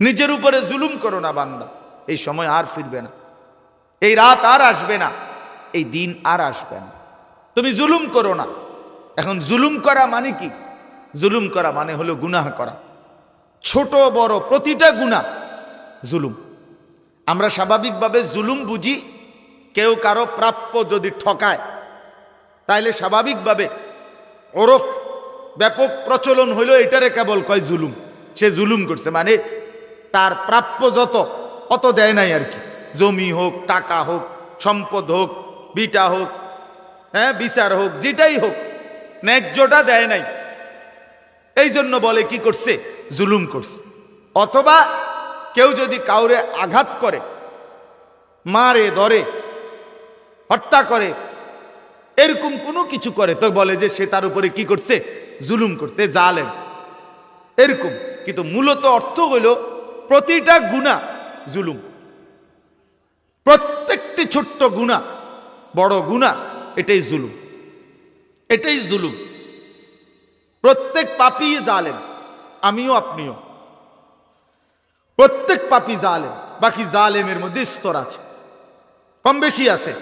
নিজের উপরে জুলুম করো না বান্দা। এই সময় আর ফিরবে না। এই রাত আর আসবে না। এই দিন আর আসবে না। তুমি জুলুম করো না। এখন জুলুম করা মানে কি? জুলুম করা মানে হলো গুনাহ করা। ছোট, বড়, প্রতিটা গুনাহ জুলুম। আমরা স্বাভাবিকভাবে জুলুম বুঝি, কেউ কারও প্রাপ্য যদি ঠকায়, তাইলে স্বাভাবিকভাবে ওরফ ব্যাপক প্রচলন হইল এটারে কেবল কয় জুলুম। সে জুলুম করছে মানে তার প্রাপ্য যত, অত দেয় নাই আর কি। জমি হোক, টাকা হোক, সম্পদ হোক, বিটা হোক হ্যাঁ বিচার হোক, যেটাই হোক, ন্যায্যটা দেয় নাই। এই জন্য বলে কি করছে? জুলুম করছে। অথবা কেউ যদি কাউরে আঘাত করে, মারে, ধরে, হত্যা করে, এরকম কোনো কিছু করে, তো বলে যে সে তার উপরে কি করছে? জুলুম করতে জালেন এরকম। কিন্তু মূলত অর্থ হইল প্রতিটা গুণা জুলুম। প্রত্যেকটি ছোট্ট গুণা, বড় গুণা, এটাই জুলুম। এটাই জুলুম। প্রত্যেক পাপি জালেম, আমিও আপনিও। প্রত্যেক পাপি জালেম, বাকি জালেমের মধ্যে স্তর আছে। কম বেশি আছে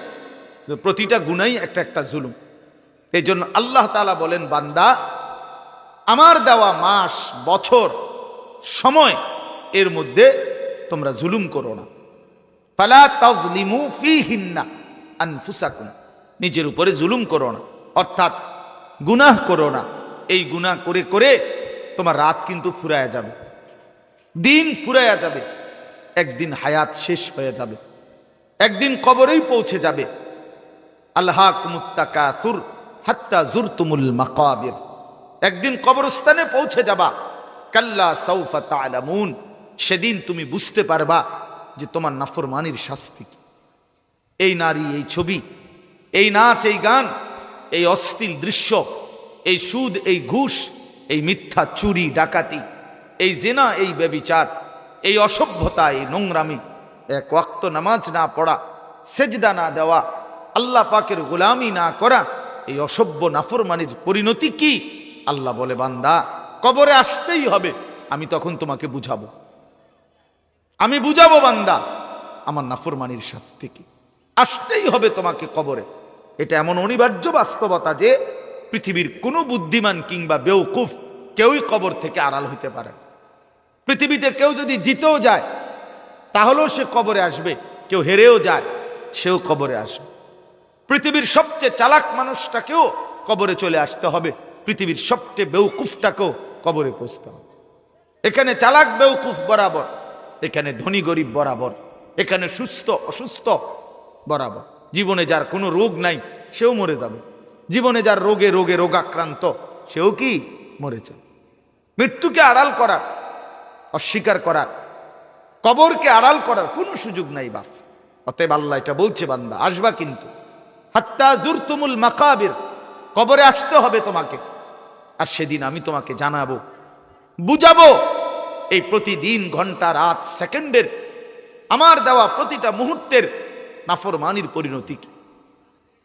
প্রতিটা গুণাই একটা একটা জুলুম। এই জন্য আল্লাহ তালা বলেন, বান্দা, আমার দেওয়া মাস, বছর, সময় এর মধ্যে তোমরা জুলুম করো না। ফালা তাজলিমু ফিহিন্না আনফুসাকুম। নিজের উপরে জুলুম করো না। অর্থাৎ গুনাহ করো না। এই গুনাহ করে করে তোমার রাত কিন্তু ফুরায়া যাবে। দিন ফুরায়া যাবে। একদিন হায়াত শেষ হয়ে যাবে। একদিন কবরেই পৌঁছে যাবে। আল্লাহ হাত্তা জুরতুমুল একদিন কবরস্থানে পৌঁছে যাবা। কাল্লা সৌফা তালামুন সেদিন তুমি বুঝতে পারবা যে তোমার নাফরমানির শাস্তি কি। এই নারী, এই ছবি, এই নাচ, এই গান, এই অস্থিল দৃশ্য, এই সুদ, এই ঘুষ, এই মিথ্যা চুরি, ডাকাতি, এই জেনা, এই ব্যবিচার, এই অসভ্যতা, এই নোংরামি, এক ওয়াক্ত নামাজ না পড়া, সেজদা না দেওয়া, আল্লাহ পাকের গোলামি না করা, এই অসভ্য নাফরমানির পরিণতি কি? আল্লাহ বলে, বান্দা, কবরে আসতেই হবে, আমি তখন তোমাকে বুঝাবো। আমি বুঝাবো বান্দা, আমার নাফরমানির শাস্তি কি? আসতেই হবে তোমাকে কবরে। এটা এমন অনিবার্য বাস্তবতা যে পৃথিবীর কোনো বুদ্ধিমান কিংবা বেউকুফ কেউই কবর থেকে আড়াল হইতে পারে পৃথিবীতে কেউ যদি জিতেও যায়, তাহলেও সে কবরে আসবে। কেউ হেরেও যায়, সেও কবরে আসবে। পৃথিবীর সবচেয়ে চালাক মানুষটাকেও কবরে চলে আসতে হবে। পৃথিবীর সবচেয়ে বেউকুফটাকেও কবরে পৌঁছতে হবে। এখানে চালাক বেউকুফ বরাবর। এখানে ধনী গরিব বরাবর, এখানে সুস্থ অসুস্থ বরাবর। জীবনে যার কোনো রোগ নাই, সেও মরে যাবে। জীবনে যার রোগে রোগে রোগাক্রান্ত, সেও কি মরে যাবে মৃত্যুকে আড়াল করার, অস্বীকার করার, কবরকে আড়াল করার কোনো সুযোগ নাই বাপ। অতএব আল্লাহ এটা বলছে, বান্দা, আসবা কিন্তু। হাত্তা জুরতুমুল মাকাবির, কবরে আসতে হবে তোমাকে। আর সেদিন আমি তোমাকে জানাব, বুঝাবো এই প্রতিদিন, ঘণ্টা, রাত, সেকেন্ডের আমার দেওয়া প্রতিটা মুহূর্তের নাফরমানির পরিণতি কি?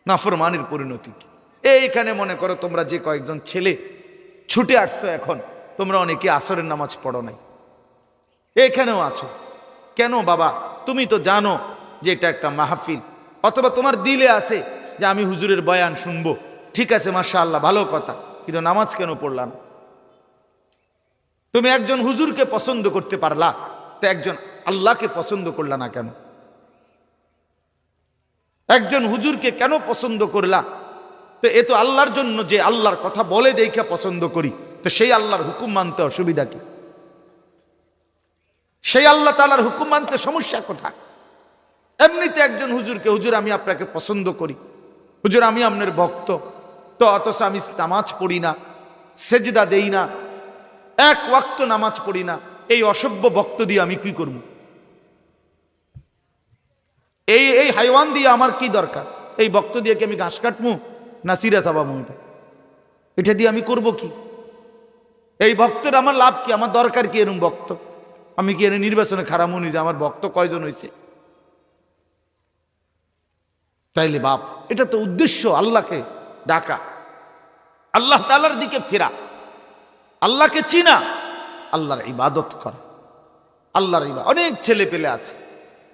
নাফরমানির পরিণতি কি? এইখানে মনে করো তোমরা যে কয়েকজন ছেলে ছুটে আসছো এখন, তোমরা অনেকে আসরের নামাজ পড়ো নাই। এখানেও আছো। কেন বাবা? তুমি তো জানো যে এটা একটা মাহফিল। অথবা তোমার দিলে আছে যে আমি হুজুরের বয়ান শুনব। ঠিক আছে মাসা আল্লাহ ভালো কথা। কিন্তু নামাজ কেন পড়লাম? তুমি একজন হুজুরকে পছন্দ করতে পারলা, তো একজন আল্লাহকে পছন্দ করলা না কেন? একজন হুজুরকে কেন পছন্দ করলা? তো এ তো আল্লাহর জন্য যে আল্লাহর কথা বলে দেখে পছন্দ করি, তো সেই আল্লাহর হুকুম মানতে অসুবিধা কি? সেই আল্লাহ তালার হুকুম মানতে সমস্যা কোথায়? এমনিতে একজন হুজুরকে, হুজুর, আমি আপনাকে পছন্দ করি। হুজুর, আমি আপনার ভক্ত। তো অথচ আমি নামাজ পড়ি না, সেজদা দেই না এক ওয়াক্ত নামাজ পড়ি না, এই অসভ্য ভক্ত দিয়ে আমি কি করব? এই এই হাইওয়ান দিয়ে আমার কি দরকার? এই ভক্ত দিয়ে কি আমি ঘাস কাটমু না সিরা চাবামু এটা? এটা দিয়ে আমি করব কি? এই ভক্তের আমার লাভ কি? আমার দরকার কি এরম ভক্ত? আমি কি এর নির্বাচনে খারাপ মনে যে আমার ভক্ত কয়জন হয়েছে তাইলে বাপ, এটা তো উদ্দেশ্য আল্লাহকে ডাকা। আল্লাহ তালার দিকে ফেরা। আল্লাহকে চিনা, আল্লাহর ইবাদত করা। আল্লাহর ইবা অনেক ছেলে পেলে আছে,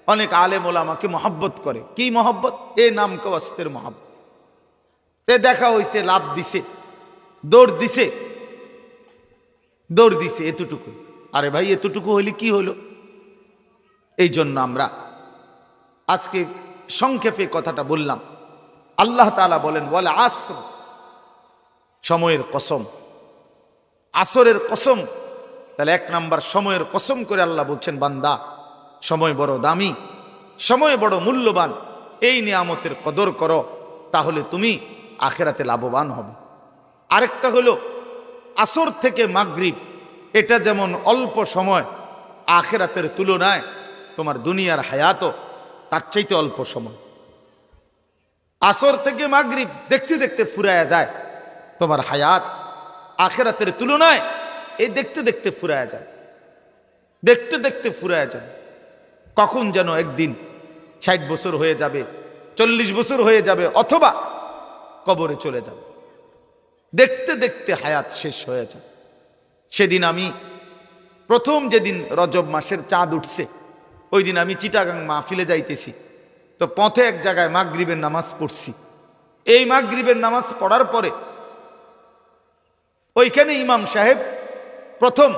অনেক আলেম ওলামাকে মহাব্বত করে। কি মহব্বত? এ নাম কস্তের মহাব্বত। এ দেখা হইছে, লাভ দিছে, দৌড় দিছে দৌড় দিছে এতটুকু আরে ভাই, এতটুকু হইলে কি হলো এই জন্য আমরা আজকে সংক্ষেপে কথাটা বললাম। আল্লাহ তাআলা বলেন বলে আসর সময়ের কসম। আসরের কসম। তাহলে এক নাম্বার সময়ের কসম করে আল্লাহ বলছেন, বান্দা, সময় বড় দামি, সময় বড় মূল্যবান, এই নিয়ামতের কদর করো, তাহলে তুমি আখেরাতে লাভবান হবে। আরেকটা হলো, আসর থেকে মাগরিব, এটা যেমন অল্প সময়, আখেরাতের তুলনায় তোমার দুনিয়ার হায়াতও তার চাইতে অল্প সময়। আসর থেকে মাগরিব দেখতে দেখতে ফুরায়া যায়, তোমার হায়াত আখেরাতের তুলনায় এই দেখতে দেখতে ফুরায়া যায়। দেখতে দেখতে ফুরায়া যায়। কখন যেন একদিন ষাট বছর হয়ে যাবে, চল্লিশ বছর হয়ে যাবে, অথবা কবরে চলে যাবে। দেখতে দেখতে হায়াত শেষ হয়ে যায়। সেদিন আমি প্রথম যেদিন রজব মাসের চাঁদ উঠছে ওই দিন আমি চিটাগাং মাহফিলে যাইতেছি। তো পথে এক জায়গায় মাগরিবের নামাজ পড়ছি। এই মাগরিবের নামাজ পড়ার পরে ওইখানে ইমাম সাহেব প্রথম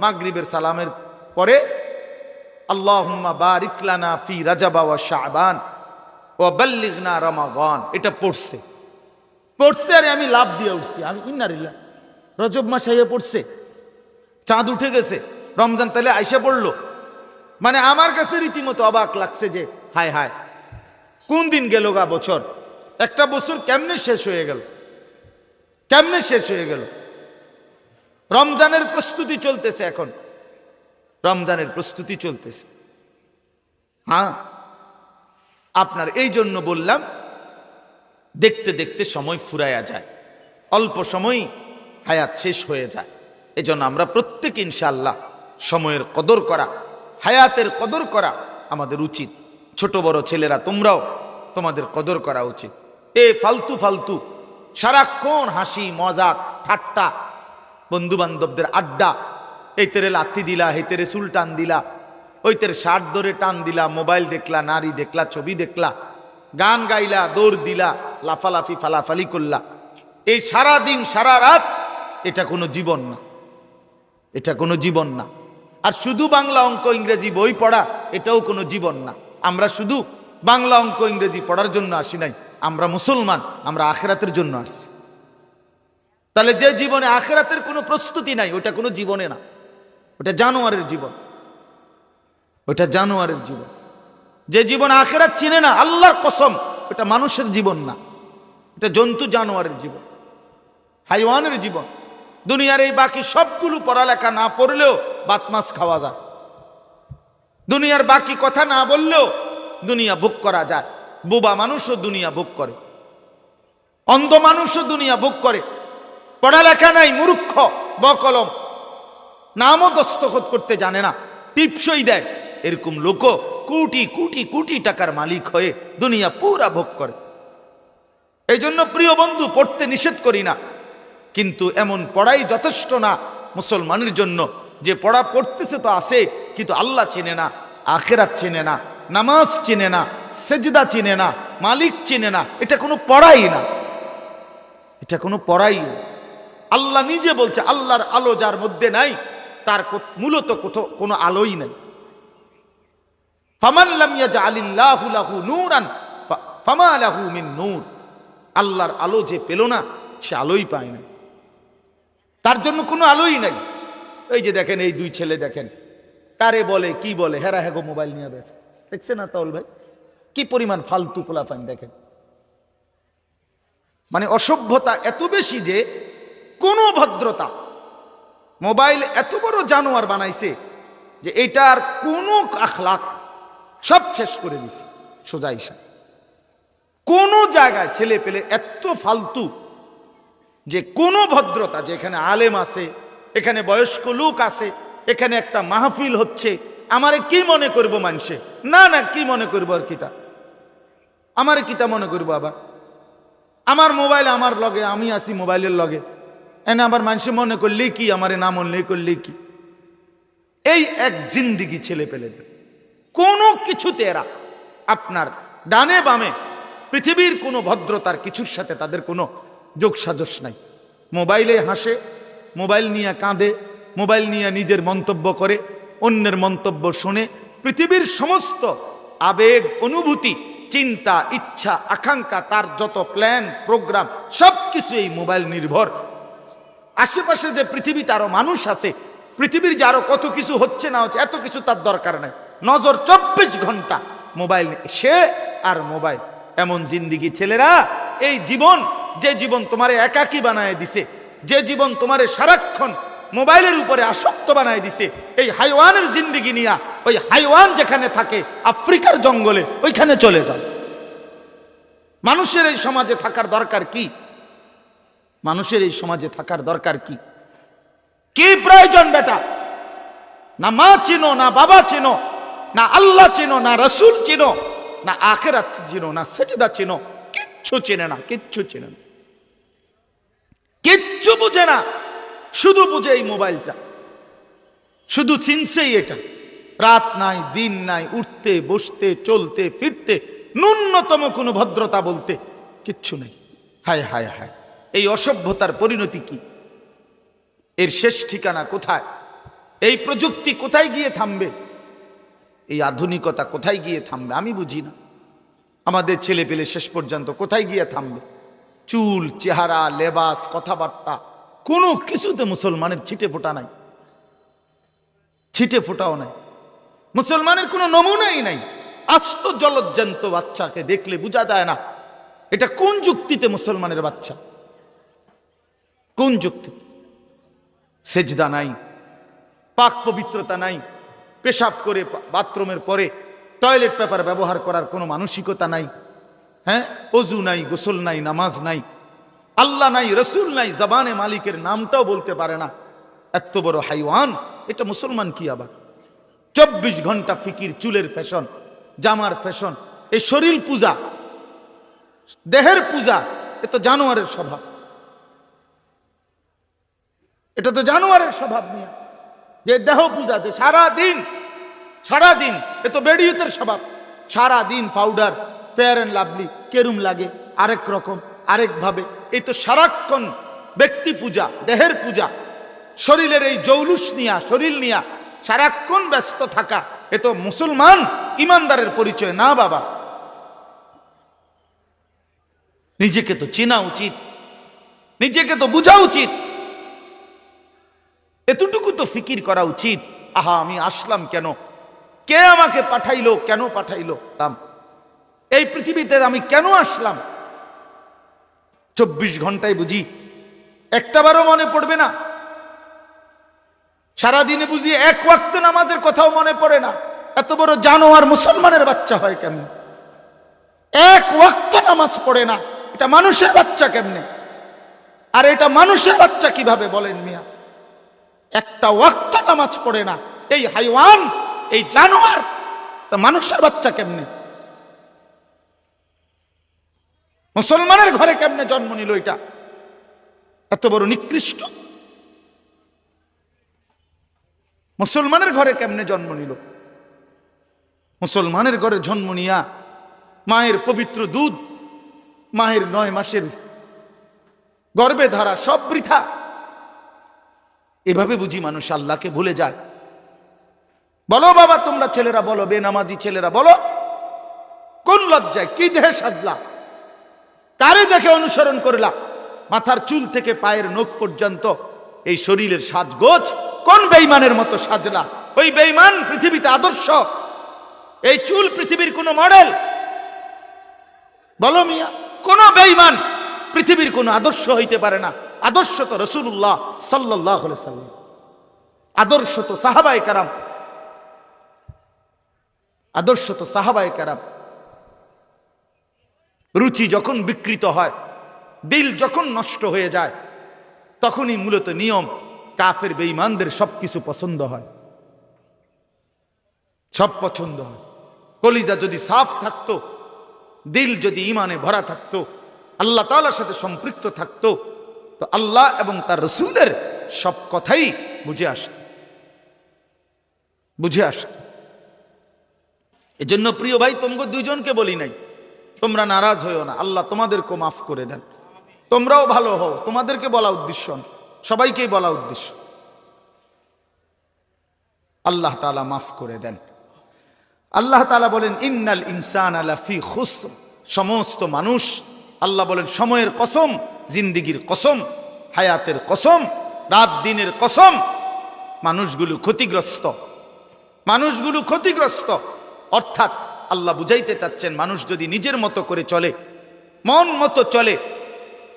মাগরিবের সালামের পরে, আল্লাহুম্মা বারিক লানা ফি রাজাবা ওয়া শাবান ওয়া বাল্লিগনা রমাদান। এটা পড়ছে। পড়ছে আরে আমি লাভ দিয়ে উঠছি। আমি ইন্নারিল্লা রজব মাস আইয়া পড়ছে। চাঁদ উঠে গেছে। রমজান তাহলে আইসা পড়ল। মানে আমার কাছে রীতিমতো অবাক লাগছে যে, হায় হায়, কোন দিন গেল গা বছর? একটা বছর কেমনে শেষ হয়ে গেল? কেমনে শেষ হয়ে গেল? রমজানের প্রস্তুতি চলতেছে এখন। রমজানের প্রস্তুতি চলতেছে। হ্যাঁ? আপনার এই জন্য বললাম, দেখতে দেখতে সময় ফুরাইয়া যায়। অল্প সময় হায়াত শেষ হয়ে যায়। এজন্য আমরা প্রত্যেক ইনশাআল্লাহ সময়ের কদর করা, হায়াতের কদর করা আমাদের উচিত। ছোট বড় ছেলেরা, তোমরাও তোমাদের কদর করা উচিত। এ ফালতু ফালতু, সারাক্ষণ হাসি মজাক ঠাট্টা বন্ধু বান্ধবদের আড্ডা এই তেরে লাথি দিলা এই তেরে চুল টান দিলা ওই তেরে শার্ট ধরে টান দিলা, মোবাইল দেখলা, নারী দেখলা, ছবি দেখলা, গান গাইলা, দৌড় দিলা, লাফালাফি, ফালাফালি করলা। এই সারা দিন সারা রাত এটা কোনো জীবন না। এটা কোনো জীবন না। আর শুধু বাংলা অঙ্ক ইংরেজি বই পড়া, এটাও কোনো জীবন না। আমরা শুধু বাংলা অঙ্ক ইংরেজি পড়ার জন্য আসি নাই, আমরা মুসলমান, আমরা আখেরাতের জন্য আসছি। তাহলে যে জীবনে আখেরাতের কোনো প্রস্তুতি নাই, ওটা কোনো জীবনে না। ওটা জানোয়ারের জীবন। ওটা জানোয়ারের জীবন। যে জীবন আখেরাত চিনে না, আল্লাহর কসম, ওটা মানুষের জীবন না। এটা জন্তু জানোয়ারের জীবন। হাইওয়ানের জীবন। দুনিয়ার এই বাকি সবগুলো পড়ালেখা না পড়লেও বাতমাস খাওয়া যায়। দুনিয়ার বাকি কথা না বললেও দুনিয়া ভোগ করা যায়। বোবা মানুষও দুনিয়া ভোগ করে। অন্ধ মানুষও দুনিয়া ভোগ করে। পড়ালেখা নাই, মূর্খ, বকলম। নামও দস্তখত করতে জানে না, টিপসই দেয়। এরকম লোক কোটি কোটি কোটি টাকার মালিক হয়ে দুনিয়া পুরা ভোগ করে। এই জন্য প্রিয় বন্ধু, পড়তে নিষেধ করি না। কিন্তু এমন পড়াই যথেষ্ট না মুসলমানের জন্য। যে পড়া পড়তেছে তো আসে কিন্তু আল্লাহ চেনে না, আখেরাত চেনে না, নামাজ চেনে না, সেজদা চিনে না, মালিক চেনে না। এটা কোনো পড়াই না। এটা কোনো পড়াই না। আল্লাহ নিজে বলছে, আল্লাহর আলো যার মধ্যে নাই, তার মূলত কোথাও কোনো আলোই নাই। আল্লাহর আলো যে পেল না, সে আলোই পায় না। তার জন্য কোনো আলোই নাই। এই যে দেখেন, এই দুই ছেলে দেখেন, কারে বলে, কি বলে, হেরা হেগো মোবাইল নিয়ে ব্যস্ত। দেখছেন না তাউল ভাই? কি পরিমাণ ফালতু পোলাপান দেখেন। মানে অসভ্যতা এত বেশি যে কোনো ভদ্রতা। মোবাইল এত বড় জানোয়ার বানাইছে যে এটার কোনো আখলাক সব শেষ করে দিছে, সোজা ইসা কোনো জায়গায় ছেলে পেলে এত ফালতু যে কোনো ভদ্রতা, যে এখানে আলেম আছে, এখানে বয়স্ক লোক আছে, এখানে একটা মাহফিল হচ্ছে, আমারে কি মনে করব মানুষে? না না, কি মনে করব আর কিতা আমারে কিতা মনে করব আবার? আমার মোবাইল আমার লগে, আমি আছি মোবাইলের লগে। এনে আবার মানুষে মনে করলে কি? আমারে না মনে করলে কি? এই এক জিন্দিগি ছেলে পেলেদের কোনো কিছুতে এরা আপনার ডানে বামে পৃথিবীর কোনো ভদ্রতার কিছুর সাথে তাদের কোনো যোগসাজস নাই। মোবাইলে হাসে, মোবাইল নিয়ে কাঁদে, মোবাইল নিয়ে নিজের মন্তব্য করে, অন্যের মন্তব্য শুনে পৃথিবীর সমস্ত আবেগ, অনুভূতি, চিন্তা, ইচ্ছা, আকাঙ্ক্ষা, তার যত প্ল্যান, প্রোগ্রাম সব কিছু এই মোবাইল নির্ভর আশেপাশে যে পৃথিবীতে আরও মানুষ আছে, পৃথিবীর যে আরও কত কিছু হচ্ছে না হচ্ছে, এত কিছু তার দরকার নাই। নজর চব্বিশ ঘণ্টা মোবাইল। সে আর মোবাইল। এমন জিন্দিগি ছেলেরা, এই জীবন, যে জীবন তোমারে একাকী বানায় দিছে, যে জীবন তোমারে সারাক্ষণ মোবাইলের উপরে আসক্ত বানায় দিছে, এই হাইওয়ানের জিন্দিগি নিয়া, ওই হাইওয়ান যেখানে থাকে, আফ্রিকার জঙ্গলে, ওইখানে চলে যাও। মানুষের এই সমাজে থাকার দরকার কি? মানুষের এই সমাজে থাকার দরকার কি? কি প্রয়োজন বেটা? না মা চিনো, না বাবা চিনো, না আল্লাহ চিনো, না রসুল চিনো, না আখেরাত চিনো, না সেজদা চিনো, কিচ্ছু চেনে না, কিচ্ছু চেনে না। কিচ্ছু বুঝে না, শুধু বুঝে এই মোবাইলটা। শুধু চিনছেই এটা। রাত নাই, দিন নাই, উঠতে, বসতে, চলতে, ফিরতে, ন্যূনতম কোনো ভদ্রতা বলতে কিচ্ছু নেই। হায় হায় হায়। এই অসভ্যতার পরিণতি কি? এর শেষ ঠিকানা কোথায়? এই প্রযুক্তি কোথায় গিয়ে থামবে? এই আধুনিকতা কোথায় গিয়ে থামবে? আমি বুঝি না। আমাদের ছেলে পেলে শেষ পর্যন্ত কোথায় গিয়ে থামবে? চুল, চেহারা, লেবাস, কথাবার্তা, কোনো কিছুতে মুসলমানের ছিটে ফোটা নাই। ছিটে ফোটাও নাই। মুসলমানের কোনো নমুনাই নাই। আস্ত জলজ্জান্ত বাচ্চাকে দেখলে বোঝা যায় না, এটা কোন যুক্তিতে মুসলমানের বাচ্চা? কোন যুক্তিতে সেজদা নাই, পাক পবিত্রতা নাই, পেশাব করে বাথরুমের পরে টয়লেট পেপার ব্যবহার করার কোনো মানসিকতা নাই হ্যাঁ? অজু নাই, গোসল নাই, নামাজ নাই, আল্লাহ নাই, রসুল নাই, জবানে মালিকের নামটাও বলতে পারে না। এত বড় হাইওয়ান, এটা মুসলমান কি আবার? চব্বিশ ঘণ্টা ফিকির, চুলের ফ্যাশন, জামার ফ্যাশন এই শরীর পূজা, দেহের পূজা, এ তো জানোয়ারের স্বভাব। এটা তো জানোয়ারের স্বভাব নিয়ে। যে দেহ পূজা যে সারা দিন সারা দিন, এ তো বেডিউতের স্বভাব। সারা দিন পাউডার ফেয়ার অ্যান্ড লাভলি কেরুম লাগে, আরেক রকম আরেকভাবে এই তো সারাক্ষণ ব্যক্তি পূজা, দেহের পূজা। শরীরের এই জৌলুস নিয়া, শরীর নিয়া সারাক্ষণ ব্যস্ত থাকা, এ তো মুসলমান ইমানদারের পরিচয়। না বাবা। নিজেকে তো চেনা উচিত। নিজেকে তো বোঝা উচিত। এতটুকু তো ফিকির করা উচিত। আহা, আমি আসলাম কেন? কে আমাকে পাঠাইলো? কেন পাঠাইলো? এই পৃথিবীতে আমি কেন আসলাম? চব্বিশ ঘন্টায় বুঝি। একটাবারও মনে পড়বে না। সারাদিনে বুঝি এক ওয়াক্ত নামাজের কথাও মনে পড়ে না। এত বড় জানোয়ার মুসলমানের বাচ্চা হয় কেমনে? এক ওয়াক্ত নামাজ পড়ে না। এটা মানুষের বাচ্চা কেমনে? আর এটা মানুষের বাচ্চা কীভাবে বলেন মিয়া? একটা ওয়াক্ত নামাজ পড়ে না। এই হাইওয়ান, এই জানোয়ার, তা মানুষের বাচ্চা কেমনে? মুসলমানের ঘরে কেমনে জন্ম নিল এটা? এত বড় নিকৃষ্ট। মুসলমানের ঘরে কেমনে জন্ম নিল? মুসলমানের ঘরে জন্ম নিয়া মায়ের পবিত্র দুধ, মায়ের নয় মাসের গর্বে ধারা সব বৃথা। এভাবে বুঝি মানুষ আল্লাহকে ভুলে যায়। বলো বাবা, তোমরা ছেলেরা বলো, বেনামাজি ছেলেরা বলো, কোন লজ্জায় কি দেহে সাজলা? কারে দেখে অনুসরণ করলা? মাথার চুল থেকে পায়ের নখ পর্যন্ত এই শরীরের সাজগোজ কোন বেইমানের মতো সাজলা? ওই বেইমান পৃথিবীতে আদর্শ। এই চুল পৃথিবীর কোনো মডেল? বলো মিয়া, কোন বেইমান পৃথিবীর কোনো আদর্শ হইতে পারে না। আদর্শ তো রসুল্লাহ সাল্লাহ আদর্শ তো সাহাবাই কারাম। আদর্শ তো সাহাবাই কারাম। রুচি যখন বিকৃত হয়, দিল যখন নষ্ট হয়ে যায়, তখনই মূলত নিয়ম কাফের বেঈমানদের সবকিছু পছন্দ হয়। সব পছন্দ হয়। কলিজা যদি সাফ থাকতো, দিল যদি ইমানে ভরা থাকতো, আল্লাহ তাআলার সাথে সম্পৃক্ত থাকতো তো আল্লাহ এবং তার রসুলের সব কথাই বুঝে আসত। বুঝে আসত। এজন্য প্রিয় ভাই তোমাকে দুইজনকে বলি নাই, তোমরা নারাজ হইও না, আল্লাহ তোমাদেরকে মাফ করে দেন। তোমরাও ভালো হও, তোমাদেরকে বলা উদ্দেশ্য সবাইকেই বলা উদ্দেশ্য। আল্লাহ তালা মাফ করে দেন। আল্লাহ তালা বলেন, ইন্নাল ইনসান আলাফি খুসর সমস্ত মানুষ, আল্লাহ বলেন, সময়ের কসম জিন্দিগির কসম, হায়াতের কসম, রাত দিনের কসম, মানুষগুলো ক্ষতিগ্রস্ত। মানুষগুলো ক্ষতিগ্রস্ত। অর্থাৎ আল্লাহ বুঝাইতে চাচ্ছেন, মানুষ যদি নিজের মতো করে চলে, মন মতো চলে,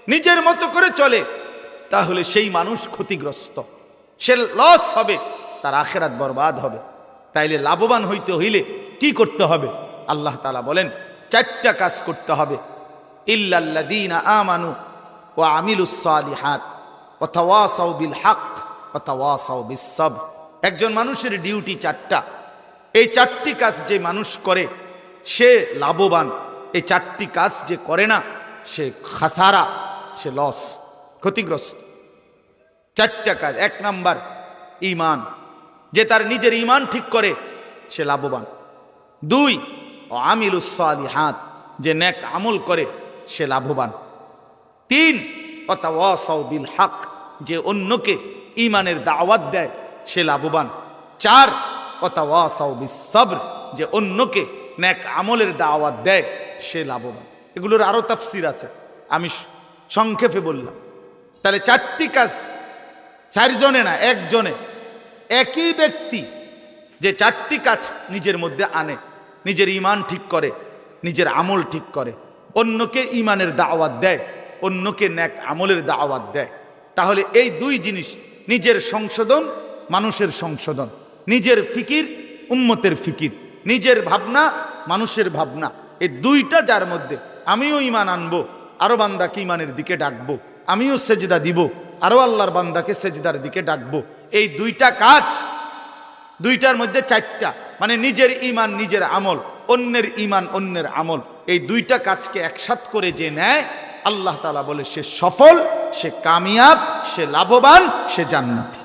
নিজের মতো করে চলে, তাহলে সেই মানুষ ক্ষতিগ্রস্ত। সে লস হবে, তার আখেরাত বরবাদ হবে। তাইলে লাভবান হইতে হইলে কি করতে হবে? আল্লাহ তালা বলেন, চারটা কাজ করতে হবে। ইল্লাল্লাযীনা আমানু ওয়া আমিলুস সালিহাত, ওয়া তাওয়াসাউ বিল হক, ওয়া তাওয়াসাউ বিস সাবর। একজন মানুষের ডিউটি চারটা। এই চারটি কাজ যে মানুষ করে, সে লাভবান। এই চারটি কাজ যে করে না, সে খাসারা, সে লস, ক্ষতিগ্রস্ত। চারটা কাজ। এক নাম্বার ইমান যে তার নিজের ইমান ঠিক করে, সে লাভবান। দুই আমিলুসালিহাত যে নেক আমল করে, সে লাভবান। তিন বিল হক যে অন্যকে ইমানের দাওয়াত দেয়, সে লাভবান। চার সবর যে অন্যকে ন্যাক আমলের দাওয়াত দেয়, সে লাভবান। এগুলোর আরও তাফসির আছে। আমি সংক্ষেপে বললাম। তাহলে চারটি কাজ, চারজনে না, একজনে। একই ব্যক্তি যে চারটি কাজ নিজের মধ্যে আনে, নিজের ইমান ঠিক করে, নিজের আমল ঠিক করে, অন্যকে ইমানের দাওয়াত দেয় অন্যকে ন্যাক আমলের দাওয়াত দেয়। তাহলে এই দুই জিনিস, নিজের সংশোধন, মানুষের সংশোধন। নিজের ফিকির, উম্মতের ফিকির। নিজের ভাবনা, মানুষের ভাবনা। এই দুইটা যার মধ্যে আমিও ইমান আনব, আরও বান্দাকে ইমানের দিকে ডাকবো। আমিও সেজদা দিব, আরও আল্লাহর বান্দাকে সেজদার দিকে ডাকবো। এই দুইটা কাজ, দুইটার মধ্যে চারটা মানে নিজের ইমান নিজের আমল, অন্যের ইমান অন্যের আমল। এই দুইটা কাজকে একসাথ করে যে নেয় আল্লাহ তালা বলে, সে সফল, সে কামিয়াব, সে লাভবান, সে জান্নাতি।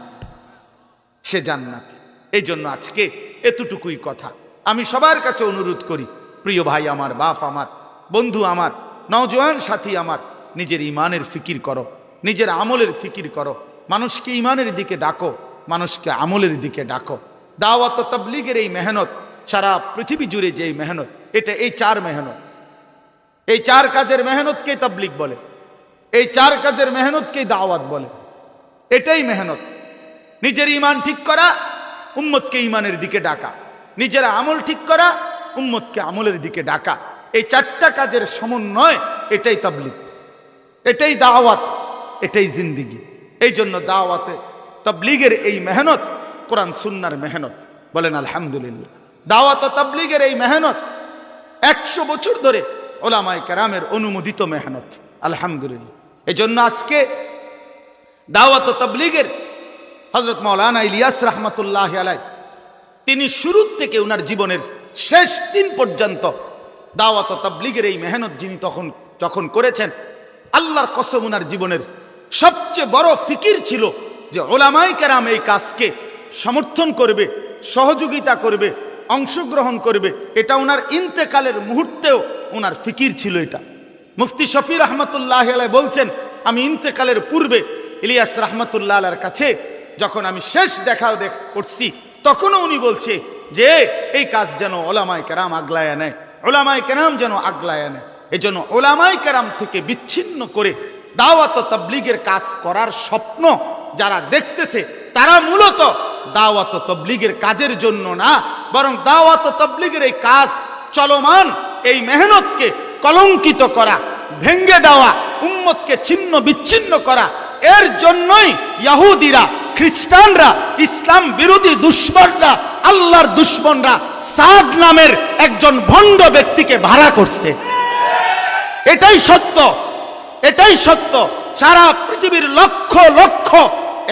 সে জান্নাতি। এই জন্য আজকে এতটুকুই কথা। আমি সবার কাছে অনুরোধ করি, প্রিয় ভাই আমার, বাপ আমার, বন্ধু আমার, নওজোয়ান সাথী আমার, নিজের ইমানের ফিকির করো, নিজের আমলের ফিকির করো, মানুষকে ইমানের দিকে ডাকো, মানুষকে আমলের দিকে ডাকো। দাওয়াত তবলিগের এই মেহনত, সারা পৃথিবী জুড়ে যে এই মেহনত, এটা এই চার মেহনত। এই চার কাজের মেহনতকেই তবলিগ বলে, এই চার কাজের মেহনতকেই দাওয়াত বলে। এটাই মেহনত। নিজের ইমান ঠিক করা, উম্মতকে ইমানের দিকে ডাকা। নিজের আমল ঠিক করা, উম্মতকে আমলের দিকে ডাকা। এই চারটা কাজের সমন্বয়, এটাই তাবলিগ। এটাই দাওয়াত, এটাই জিন্দিগি। এই জন্য দাওয়াতে তাবলিগের এই মেহনত কোরআন সুন্নার মেহনত। বলেন আলহামদুলিল্লাহ। দাওয়াত ও তাবলিগের এই মেহনত একশো বছর ধরে ওলামায় কেরামের অনুমোদিত মেহনত, আলহামদুলিল্লাহ। এই জন্য আজকে দাওয়াত তাবলিগের হজরত মৌলানা ইলিয়াস রহমতুল্লাহ আলাই তিনি শুরুর থেকে ওনার জীবনের শেষ দিন পর্যন্ত দাওয়াত তাবলিগের এই মেহনত যিনি তখন, যখন করেছেন, আল্লাহর কসম ওনার জীবনের সবচেয়ে বড় ফিকির ছিল যে ওলামাই কেরাম এই কাজকে সমর্থন করবে, সহযোগিতা করবে অংশগ্রহণ করবে, এটা ওনার ইন্তেকালের মুহূর্তেও ওনার ফিকির ছিল এটা। মুফতি শফি রহমতুল্লাহ আলাই বলছেন, আমি ইন্তেকালের পূর্বে ইলিয়াস রহমতুল্লাহ আলার কাছে যখন আমি শেষ দেখাও দেখ, করছি, তখনও উনি বলছে যে, এই কাজ যেন ওলামায় কেরাম আগলায় নেয়, ওলামায় কেরাম যেন আগলায় নেয়। এজন্য ওলামাই কেরাম থেকে বিচ্ছিন্ন করে দাওয়াত তবলিগের কাজ করার স্বপ্ন যারা দেখতেছে, তারা মূলত দাওয়াত তবলিগের কাজের জন্য না বরং দাওয়াত তবলিগের এই কাজ চলমান, এই মেহনতকে কলঙ্কিত করা ভেঙ্গে দেওয়া, উম্মতকে ছিন্ন বিচ্ছিন্ন করা, এর জন্যই ইয়াহুদিরা, খ্রিস্টানরা, ইসলাম বিরোধী দুশ্মনরা, আল্লাহর দুশ্মনরা সাদ নামের একজন ভণ্ড ব্যক্তিকে ভাড়া করছে। এটাই সত্য এটাই সত্য। সারা পৃথিবীর লক্ষ লক্ষ,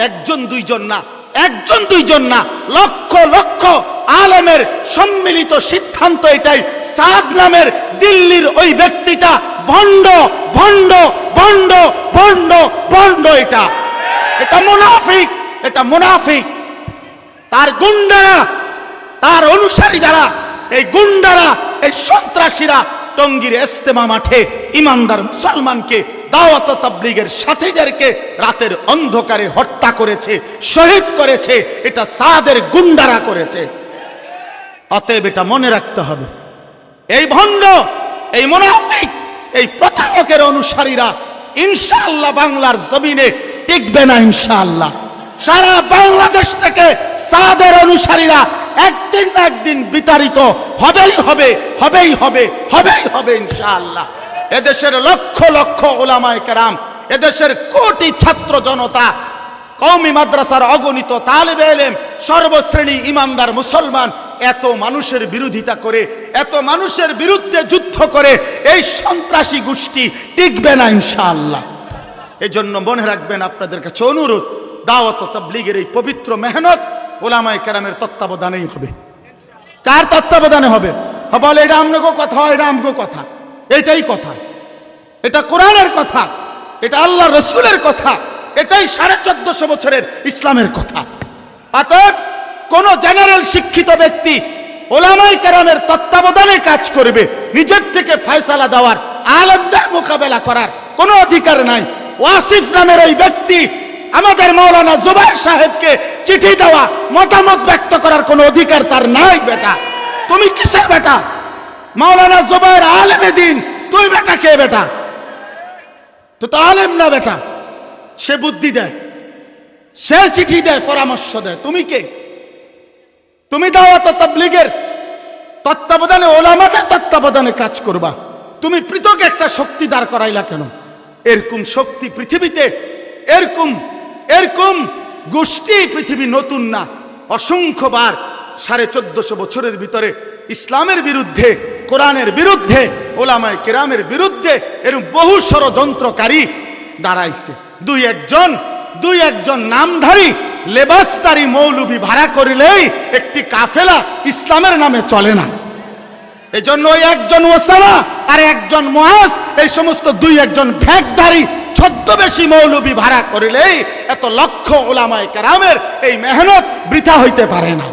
একজন দুইজন না একজন, দুইজন না, লক্ষ লক্ষ আলেমের সম্মিলিত সিদ্ধান্ত এটাই। সাদ নামের দিল্লির ওই ব্যক্তিটা ভণ্ড ভণ্ড ভণ্ড ভণ্ড ভণ্ড এটা। এটা মুনাফিক এটা মুনাফিক। তার গুন্ডারা, তার অনুসারী যারা, এই গুন্ডারা, এই সন্ত্রাসীরা টঙ্গীর এস্তেমা মাঠে ইমানদার মুসলমানকে দাওয়াত তাবলিগের সাথীদেরকে রাতের অন্ধকারে হত্যা করেছে, শহীদ করেছে, এটা সাদের গুন্ডারা করেছে। অতএব এটা মনে রাখতে হবে। এই ভণ্ড, এই মুনাফিক, এই প্রতারকের অনুসারীরা ইনশাআল্লাহ বাংলার জমিনে টিকবে না ইনশাআল্লাহ। সারা বাংলাদেশ থেকে সাদের অনুসারীরা একদিন একদিন বিতাড়িত। হবেই হবে হবেই হবে হবেই হবে ইনশাআল্লাহ। এদেশের লক্ষ লক্ষ ওলামায় কেরাম এদেশের কোটি ছাত্র জনতা কওমি মাদ্রাসার অগণিত তালেবে এলেম সর্বশ্রেণী ইমানদার মুসলমান এত মানুষের বিরোধিতা করে এত মানুষের বিরুদ্ধে যুদ্ধ করে এই সন্ত্রাসী গোষ্ঠী টিকবে না ইনশাআল্লাহ। এই জন্য মনে রাখবেন আপনাদের কাছে অনুরোধ দাওয়াত তাবলিগের এই পবিত্র মেহনত ওলামায় কেরামের তত্ত্বাবধানেই হবে। কার তত্ত্বাবধানে হবে? হ, বলে এটা আমগো কথা এটা আমগো কথা। এটাই কথা। এটা কোরআনের কথা। এটা আল্লাহ রসুলের কথা। এটাই সাড়ে চোদ্দশো বছরের ইসলামের কথা। অতএব কোন জেনারেল শিক্ষিত ব্যক্তি ওলামাই কেরামের তত্ত্বাবধানে কাজ করবে, নিজের থেকে ফয়সালা দেওয়ার, আলমদের মোকাবেলা করার কোনো অধিকার নাই। ওয়াসিফ নামের ওই ব্যক্তি আমাদের মৌলানা জুবাইর সাহেবকে চিঠি দেওয়া, মতামত ব্যক্ত করার কোনো অধিকার তার নাই বেটা। তুমি কিসের বেটা? মাওলানা জুবাইর আলেমে দিন। তুই বেটা কে বেটা? তো তো আলেম না বেটা। সে বুদ্ধি দেয়, সে চিঠি দেয়, পরামর্শ দেয়। তুমি কে? তুমি দাওয়াত তাবলিগের তত্ত্বাবধানে, ওলামাদের তত্ত্বাবধানে কাজ করবা। তুমি পৃথক একটা শক্তি দাঁড় করাইলা কেন? এরকম শক্তি পৃথিবীতে, এরকম এরকম গোষ্ঠী পৃথিবী নতুন না। অসংখ্যবার সাড়ে চোদ্দশো বছরের ভিতরে ইসলামের বিরুদ্ধে কোরআনের বিরুদ্ধে, ওলামায় কেরামের বিরুদ্ধে এরকম বহু ষড়যন্ত্রকারী দাঁড়াইছে। দুই একজন দুই একজন নামধারী, লেবাসদারি মৌলবি ভাড়া করিলেই একটি কাফেলা ইসলামের নামে চলে না। এই জন্য ওই একজন ওসামা আর একজন মহাজ এই সমস্ত দুই একজন ভ্যাকধারী ছদ্মবেশী মৌলবি ভাড়া করিলেই এত লক্ষ ওলামায় কেরামের এই মেহনত বৃথা হইতে পারে না।